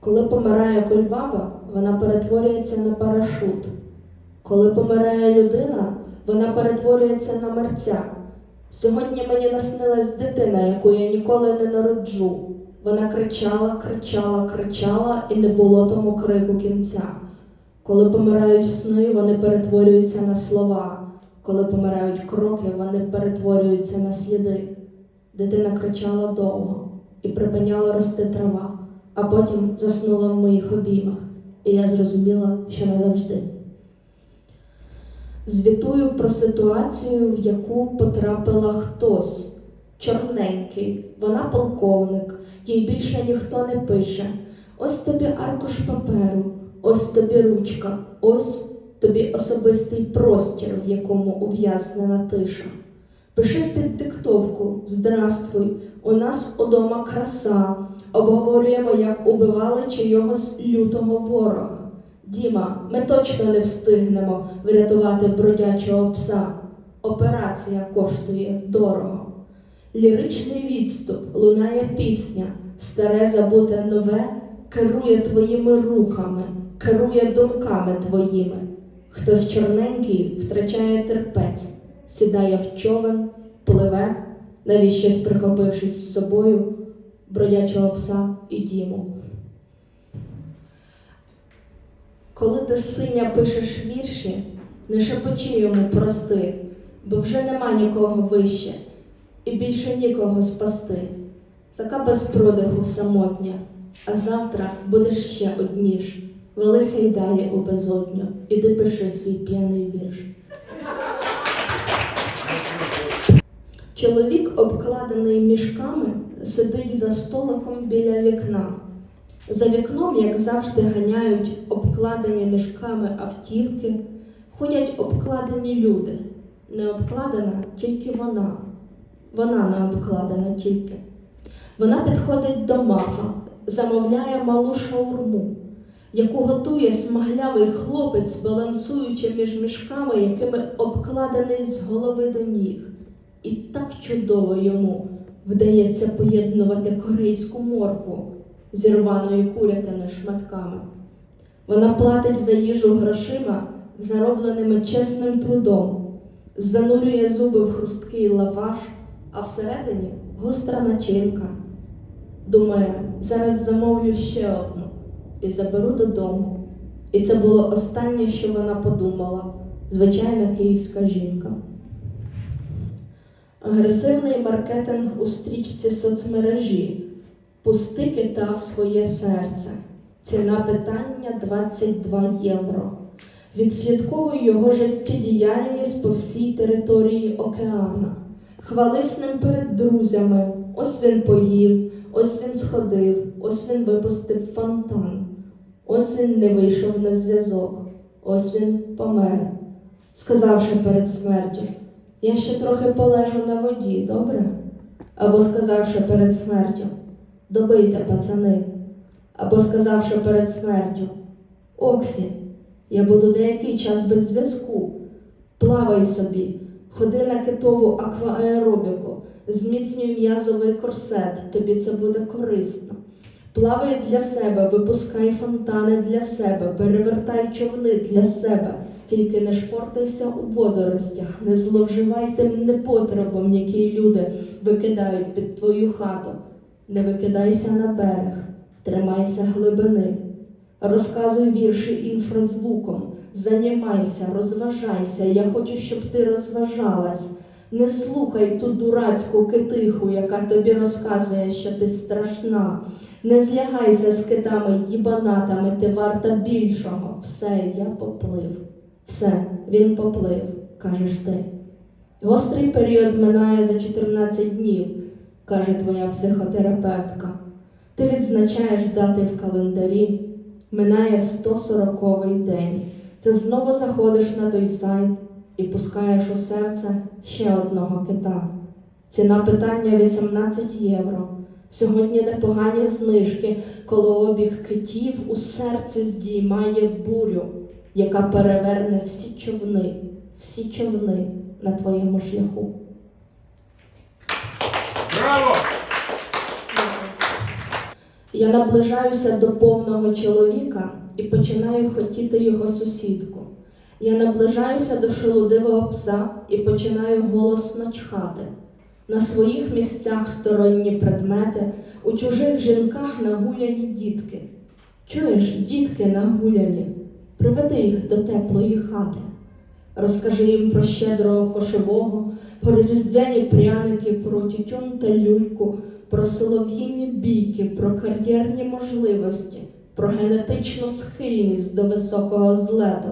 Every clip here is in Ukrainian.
Коли помирає кульбаба, вона перетворюється на парашут. Коли помирає людина, вона перетворюється на мерця. Сьогодні мені наснилась дитина, яку я ніколи не народжу. Вона кричала, кричала, кричала, і не було тому крику кінця. Коли помирають сни, вони перетворюються на слова. Коли помирають кроки, вони перетворюються на сліди. Дитина кричала довго і припиняла рости трава, а потім заснула в моїх обіймах, і я зрозуміла, що назавжди. Звітую про ситуацію, в яку потрапила хтось. Чорненький, вона полковник, їй більше ніхто не пише. Ось тобі аркуш паперу, ось тобі ручка, ось тобі особистий простір, в якому ув'язнена тиша. Пиши під диктовку Здравствуй, у нас удома краса. Обговорюємо, як убивали чийогось лютого ворога. Діма, ми точно не встигнемо врятувати бродячого пса. Операція коштує дорого. Ліричний відступ, лунає пісня, старе забуте нове, керує твоїми рухами, керує думками твоїми. Хтось чорненький втрачає терпець, сідає в човен, пливе, навіщось прихопившись з собою бродячого пса і діму. Коли ти синя пишеш вірші, не шепочи йому прости, бо вже нема нікого вище, і більше нікого спасти. Така без продиху самотня, а завтра будеш ще одніш. Велися й далі у безодню, іди пиши свій п'яний вірш. Чоловік, обкладений мішками, сидить за столиком біля вікна. За вікном, як завжди, ганяють обкладені мішками автівки, ходять обкладені люди. Не обкладена тільки вона. Вона не обкладена тільки. Вона підходить до мафа, замовляє малу шаурму, яку готує смаглявий хлопець, балансуючи між мішками, якими обкладений з голови до ніг. І так чудово йому вдається поєднувати корейську моркву з рваною курятини шматками. Вона платить за їжу грошима, заробленими чесним трудом, занурює зуби в хрусткий лаваш, а всередині гостра начинка. Думає, зараз замовлю ще одну і заберу додому. І це було останнє, що вона подумала, звичайна київська жінка. Агресивний маркетинг у стрічці соцмережі. Пусти кита в своє серце. Ціна питання 22 євро. Відслідковуй його життєдіяльність по всій території океана. Хвались ним перед друзями. Ось він поїв, ось він сходив, ось він випустив фонтан. Ось він не вийшов на зв'язок, ось він помер, сказавши перед смертю. Я ще трохи полежу на воді, добре? Або сказавши перед смертю, добийте, пацани, або сказавши перед смертю, Оксі, я буду деякий час без зв'язку. Плавай собі, ходи на китову акваеробіку, зміцнюй м'язовий корсет, тобі це буде корисно. Плавай для себе, випускай фонтани для себе, перевертай човни для себе. Тільки не шпортайся у водоростях, не зловживай тим непотребом, який люди викидають під твою хату. Не викидайся на берег, тримайся глибини. Розказуй вірші інфразвуком, занімайся, розважайся. Я хочу, щоб ти розважалась. Не слухай ту дурацьку китиху, яка тобі розказує, що ти страшна. Не злягайся з китами їбанатами, ти варта більшого. Все, я поплив. Все, він поплив, кажеш ти. Гострий період минає за 14 днів, каже твоя психотерапевтка. Ти відзначаєш дати в календарі, минає 140-й день. Ти знову заходиш на той сайт і пускаєш у серце ще одного кита. Ціна питання 18 євро. Сьогодні непогані знижки, коли обіг китів у серці здіймає бурю, яка переверне всі човни, всі човни на твоєму шляху. Браво! Я наближаюся до повного чоловіка і починаю хотіти його сусідку. Я наближаюся до шелудивого пса і починаю голосно чхати. На своїх місцях сторонні предмети, у чужих жінках нагуляні дітки. Чуєш, дітки нагуляні, приведи їх до теплої хати. Розкажи їм про щедрого кошового, про різдвяні пряники, про тютюн та люльку, про солов'їні бійки, про кар'єрні можливості, про генетичну схильність до високого злету.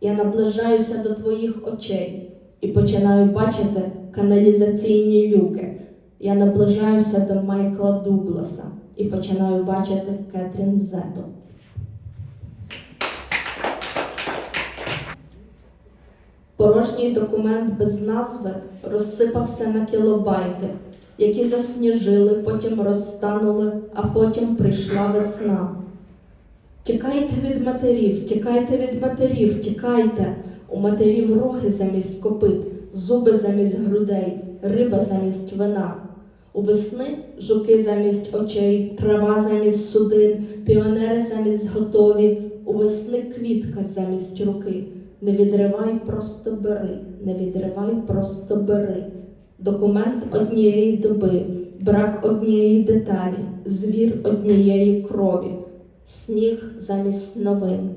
Я наближаюся до твоїх очей і починаю бачити каналізаційні люки. Я наближаюся до Майкла Дугласа і починаю бачити Кетрін Зету. Порожній документ без назви розсипався на кілобайти, які засніжили, потім розтанули, а потім прийшла весна. Тікайте від матерів, тікайте від матерів, тікайте. У матерів роги замість копит, зуби замість грудей, риба замість вина. У весни жуки замість очей, трава замість судин, піонери замість готові, у весни квітка замість руки. Не відривай, просто бери, не відривай, просто бери. Документ однієї доби, брак однієї деталі, звір однієї крові, сніг замість новин,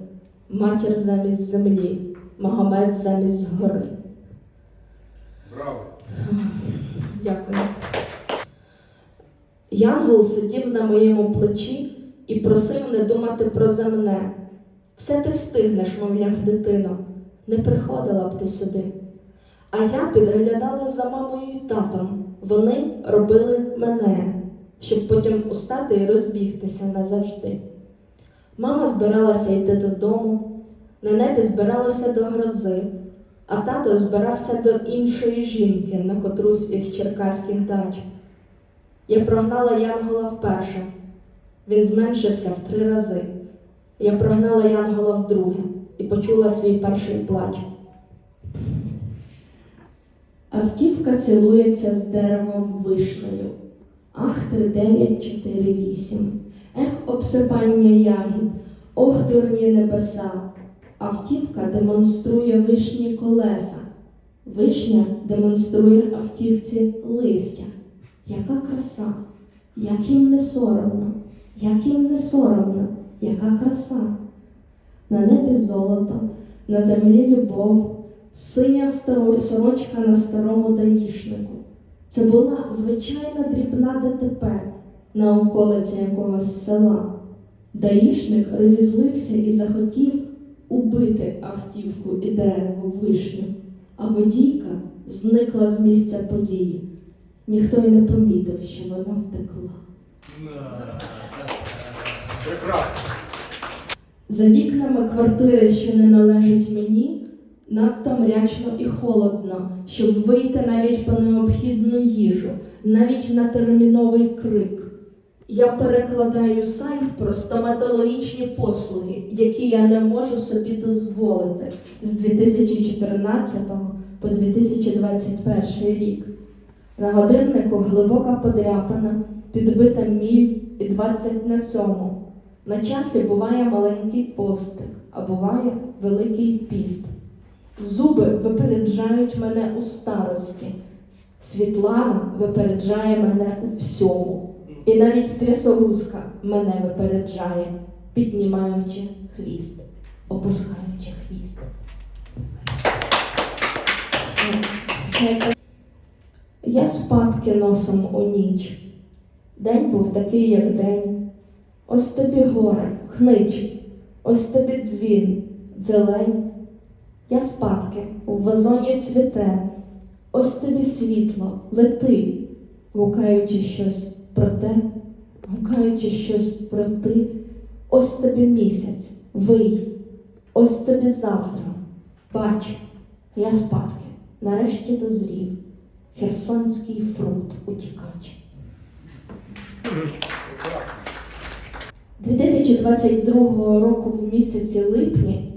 матір замість землі, Магомед замість гори. Браво! Дякую. Янгол сидів на моєму плечі і просив не думати про земне. Все ти встигнеш, мовляв, дитино, не приходила б ти сюди. А я підглядала за мамою і татом. Вони робили мене, щоб потім устати і розбігтися назавжди. Мама збиралася йти додому, на небі збиралася до грози, а тато збирався до іншої жінки на котрусь із черкаських дач. Я прогнала Янгола вперше. Він зменшився в три рази. Я прогнала Янгола вдруге і почула свій перший плач. Автівка цілується з деревом вишнею. Ах, 3948. Ех, обсипання ягід, ох, дурні небеса. Автівка демонструє вишні колеса. Вишня демонструє автівці листя. Яка краса, як їм не соромно, як їм не соромно, яка краса. На небі золото, на землі любов, синя сорочка на старому даїшнику. Це була звичайна дрібна ДТП на околиці якогось села. Даїшник розізлився і захотів убити автівку і дерево вишню, а водійка зникла з місця події. Ніхто й не помітив, що вона втекла. Прекрасно! За вікнами квартири, що не належить мені, надто мрячно і холодно, щоб вийти навіть по необхідну їжу, навіть на терміновий крик. Я перекладаю сайт про стоматологічні послуги, які я не можу собі дозволити з 2014 по 2021 рік. На годиннику глибока подряпина, підбита міль і 20 на сьому. На часі буває маленький постик, а буває великий піст. Зуби випереджають мене у старості. Світлана випереджає мене у всьому. І навіть трясогузка мене випереджає, піднімаючи хвіст, опускаючи хвіст. Я спадки носом у ніч. День був такий, як день. Ось тобі горе, хнич, ось тобі дзвін, дзелень. Я спадки у вазоні цвіте, ось тобі світло, лети, гукаючи щось про те, гукаючи щось про ти, ось тобі місяць, вий, ось тобі завтра. Бач, я спадки, нарешті дозрів, херсонський фрукт утікач. Прекрасно! 2022 року в місяці липні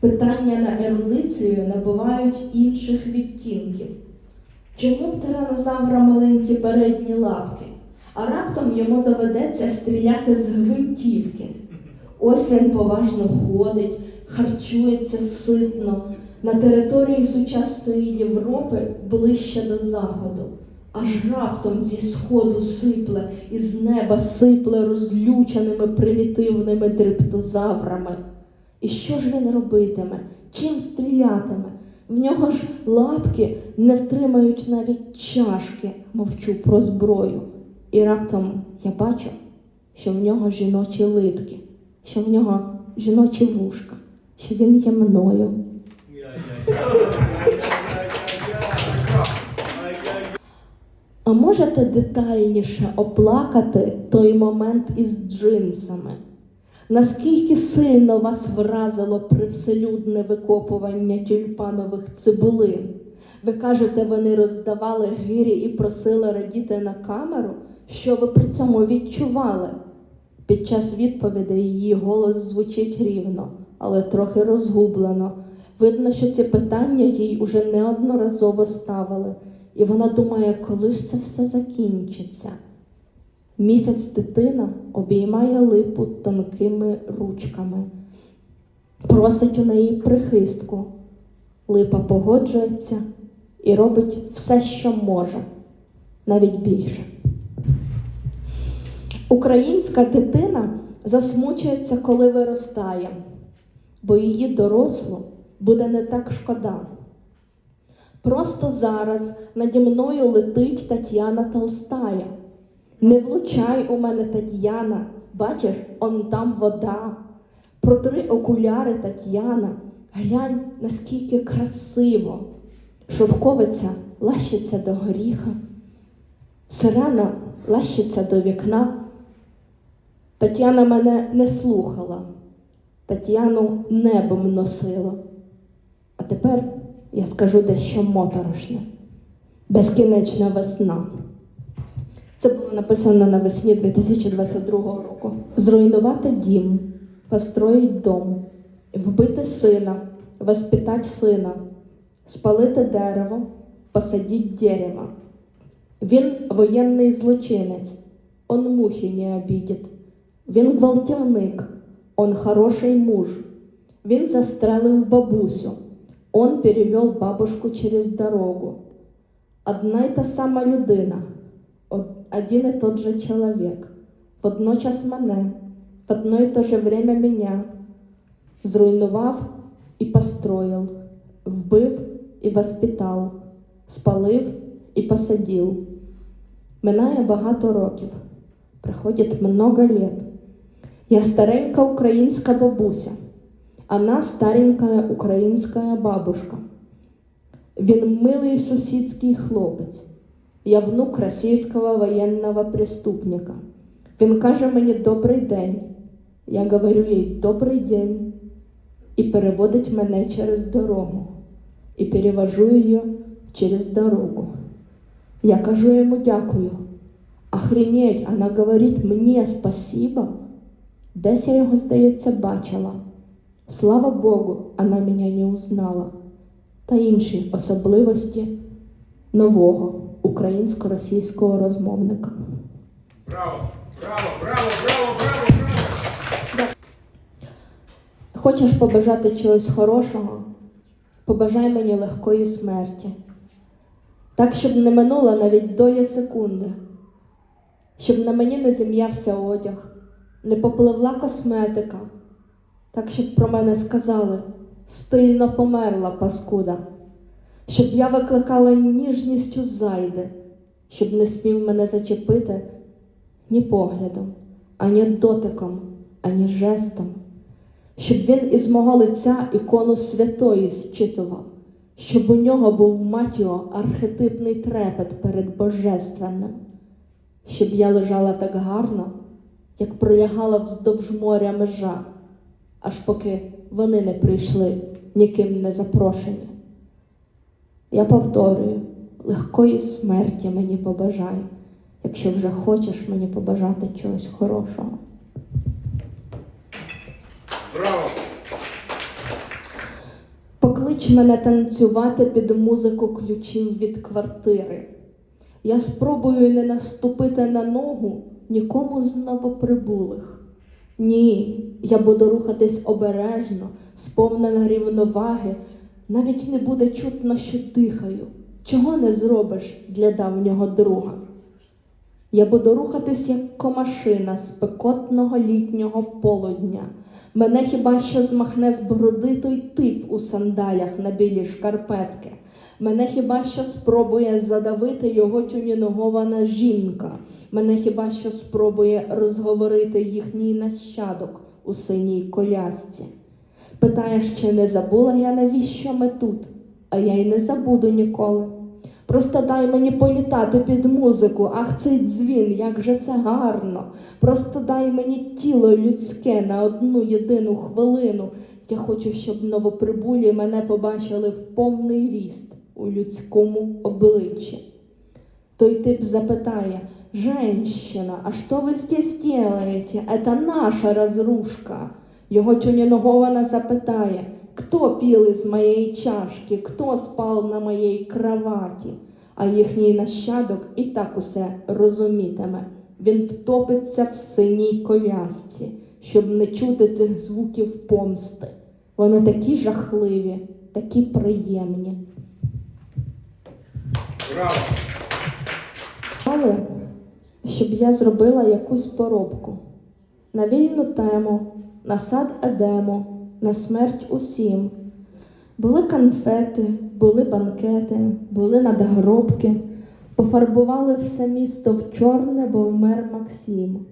питання на ерудицію набувають інших відтінків. Чому в тиранозавра маленькі передні лапки, А раптом йому доведеться стріляти з гвинтівки. Ось він поважно ходить, харчується ситно на території сучасної Європи ближче до заходу. Аж раптом зі сходу сипле, і з неба сипле розлюченими примітивними дриптозаврами. І що ж він робитиме? Чим стрілятиме? В нього ж лапки не втримають навіть чашки, мовчу про зброю. І раптом я бачу, що в нього жіночі литки, що в нього жіночі вушка, що він є мною. А можете детальніше оплакати той момент із джинсами? Наскільки сильно вас вразило привселюдне викопування тюльпанових цибулин? Ви кажете, вони роздавали гирі і просили радіти на камеру? Що ви при цьому відчували? Під час відповіді її голос звучить рівно, але трохи розгублено. Видно, що ці питання їй уже неодноразово ставили, і вона думає, коли ж це все закінчиться. Місяць дитина обіймає липу тонкими ручками, просить у неї прихистку. Липа погоджується і робить все, що може, навіть більше. Українська дитина засмучується, коли виростає, бо її дорослу буде не так шкода. Просто зараз наді мною летить Тетяна Толстая. Не влучай у мене, Тетяна, бачиш, он там вода. Протри окуляри, Тетяна, глянь, наскільки красиво. Шовковиця лащиться до горіха, сирена лащиться до вікна. Тетяна мене не слухала, Тетяну небом носила. А тепер я скажу дещо моторошне. Безкінечна весна. Це було написано навесні 2022 року. Зруйнувати дім, построїть дом, вбити сина, воспитать сина, спалити дерево, посадіть дерево. Він воєнний злочинець, он мухи не обидит. Він гвалтівник, он хороший муж. Він застрелив бабусю, он перевел бабушку через дорогу. Одна й та сама людина, один і тот же чоловік, водночас мене, в одно й то же время меня, зруйнував і построїв, вбив і воспитав, спалив і посадив. Минає багато років, проходить много лет. Я старенька українська бабуся, вона старенька українська бабушка. Він милий сусідський хлопець. Я внук російського воєнного преступника. Він каже мені добрий день. Я говорю їй добрий день і переводить мене через дорогу. І перевожу її через дорогу. Я кажу йому дякую. Охренеть, вона говорить мені спасибо. Десь я його, здається, бачила. Слава Богу, вона мене не узнала. Та інші особливості нового українсько-російського розмовника. Браво! Браво! Браво! Браво! Браво! Браво! Хочеш побажати чогось хорошого? Побажай мені легкої смерті. Так, щоб не минула навіть доля секунди, щоб на мені не зім'явся одяг, не попливла косметика, так, щоб про мене сказали стильно померла паскуда, щоб я викликала ніжністю зайди, щоб не смів мене зачепити ні поглядом, ані дотиком, ані жестом. Щоб він із мого лиця ікону святої зчитував, щоб у нього був матіо архетипний трепет перед божественним, щоб я лежала так гарно, як пролягала вздовж моря межа, аж поки вони не прийшли, ніким не запрошені. Я повторюю, легкої смерті мені побажай, якщо вже хочеш мені побажати чогось хорошого. Браво! Поклич мене танцювати під музику ключів від квартири. Я спробую не наступити на ногу нікому з новоприбулих. Ні, я буду рухатись обережно, сповнена рівноваги, навіть не буде чутно, що дихаю. Чого не зробиш для давнього друга? Я буду рухатись як комашина з пекотного літнього полудня. Мене хіба що змахне з бороди той тип у сандалях на білі шкарпетки. Мене хіба що спробує задавити його тюніногована жінка. Мене хіба що спробує розговорити їхній нащадок у синій колясці. Питаєш, чи не забула я, навіщо ми тут? А я й не забуду ніколи. Просто дай мені політати під музику, ах, цей дзвін, як же це гарно. Просто дай мені тіло людське на одну єдину хвилину. Я хочу, щоб новоприбулі мене побачили в повний ріст у людському обличчі. Той тип запитає, «Женщина, а что вы здесь делаете? Это наша разрушка». Його тюніногована запитає, «Кто пил із моєї чашки, хто спав на моїй кроваті?» А їхній нащадок і так усе розумітиме. Він втопиться в синій колясці, щоб не чути цих звуків помсти. Вони такі жахливі, такі приємні. Браво! Але щоб я зробила якусь поробку на вільну тему, на сад Едему, на смерть усім. Були конфети, були банкети, були надгробки, пофарбували все місто в чорне, бо вмер Максим.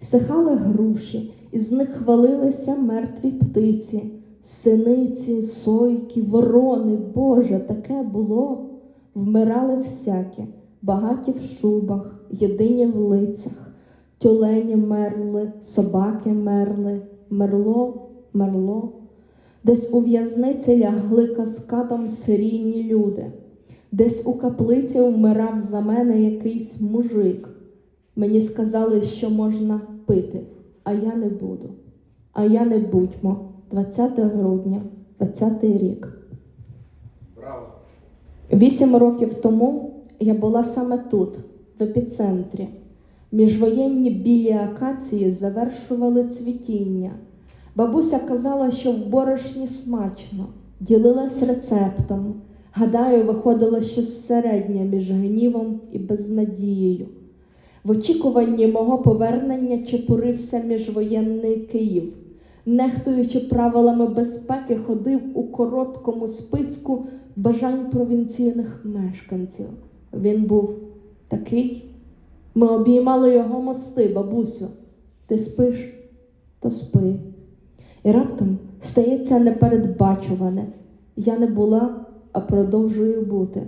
Всихали груші, із них хвалилися мертві птиці, синиці, сойки, ворони. Боже, таке було. Вмирали всякі, багаті в шубах, єдині в лицях, тюлені мерли, собаки мерли, мерло, мерло. Десь у в'язниці лягли каскадом серійні люди, десь у каплиці вмирав за мене якийсь мужик. Мені сказали, що можна пити, а я не буду. А я не будьмо. 20 грудня, 20 рік. Браво! Вісім років тому я була саме тут, в епіцентрі. Міжвоєнні білі акації завершували цвітіння. Бабуся казала, що в борошні смачно, ділилась рецептом. Гадаю, виходило щось середнє між гнівом і безнадією. В очікуванні мого повернення чепурився міжвоєнний Київ. Нехтуючи правилами безпеки, ходив у короткому списку бажань провінційних мешканців. Він був такий. Ми обіймали його мости, бабусю. Ти спиш, то спи. І раптом стається непередбачуване. Я не була, а продовжую бути.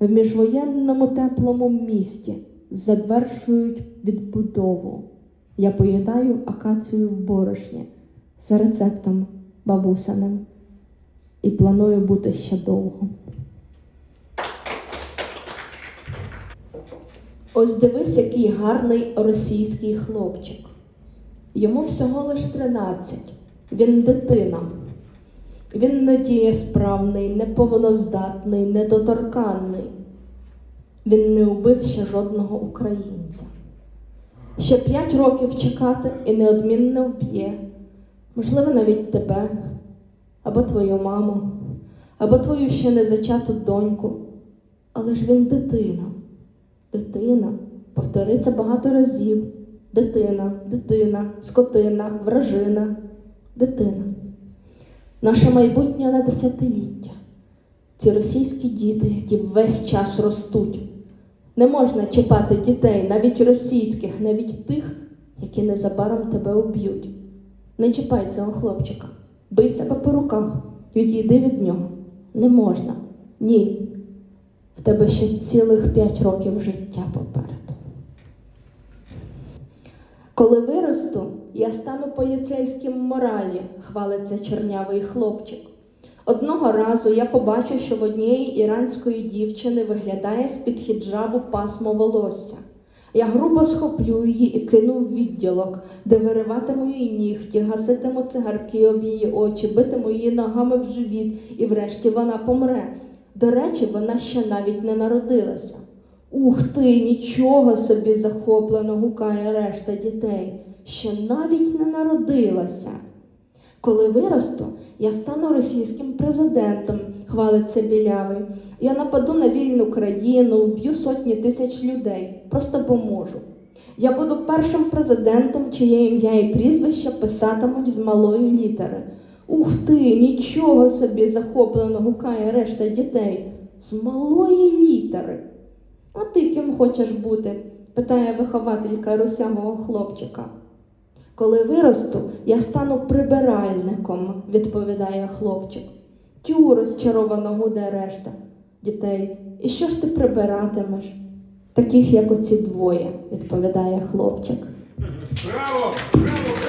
В міжвоєнному теплому місті завершують відбудову. Я поїдаю акацію в борошні за рецептом бабусяним і планую бути ще довго. Ось дивись, який гарний російський хлопчик. Йому всього лиш 13. Він дитина. Він недієсправний, неповноздатний, недоторканний. Він не убив ще жодного українця. Ще п'ять років чекати і неодмінно вб'є. Можливо, навіть тебе, або твою маму, або твою ще не зачату доньку. Але ж він дитина. Дитина. Повториться багато разів. Дитина, дитина, скотина, вражина, дитина. Наше майбутнє на десятиліття. Ці російські діти, які весь час ростуть. Не можна чіпати дітей, навіть російських, навіть тих, які незабаром тебе уб'ють. Не чіпай цього хлопчика, бий себе по руках, відійди від нього. Не можна. Ні. Тебе ще цілих п'ять років життя попереду. Коли виросту, я стану поліцейським моралі, хвалиться чорнявий хлопчик. Одного разу я побачу, що в однієї іранської дівчини виглядає з-під хіджабу пасмо волосся. Я грубо схоплю її і кину в відділок, де вириватиму її нігті, гаситиму цигарки об її очі, битиму її ногами в живіт, і врешті вона помре. До речі, вона ще навіть не народилася. Ух ти, нічого собі захоплено гукає решта дітей. Ще навіть не народилася. Коли виросту, я стану російським президентом, хвалиться білявий. Я нападу на вільну країну, вб'ю сотні тисяч людей. Просто поможу. Я буду першим президентом, чиє ім'я і прізвище писатимуть з малої літери. Ух ти, нічого собі захоплено гукає решта дітей. З малої літери. А ти ким хочеш бути? питає вихователька русявого хлопчика. Коли виросту, я стану прибиральником, відповідає хлопчик. Тю, розчаровано гуде решта дітей. І що ж ти прибиратимеш? Таких, як оці двоє, відповідає хлопчик. Браво! Браво!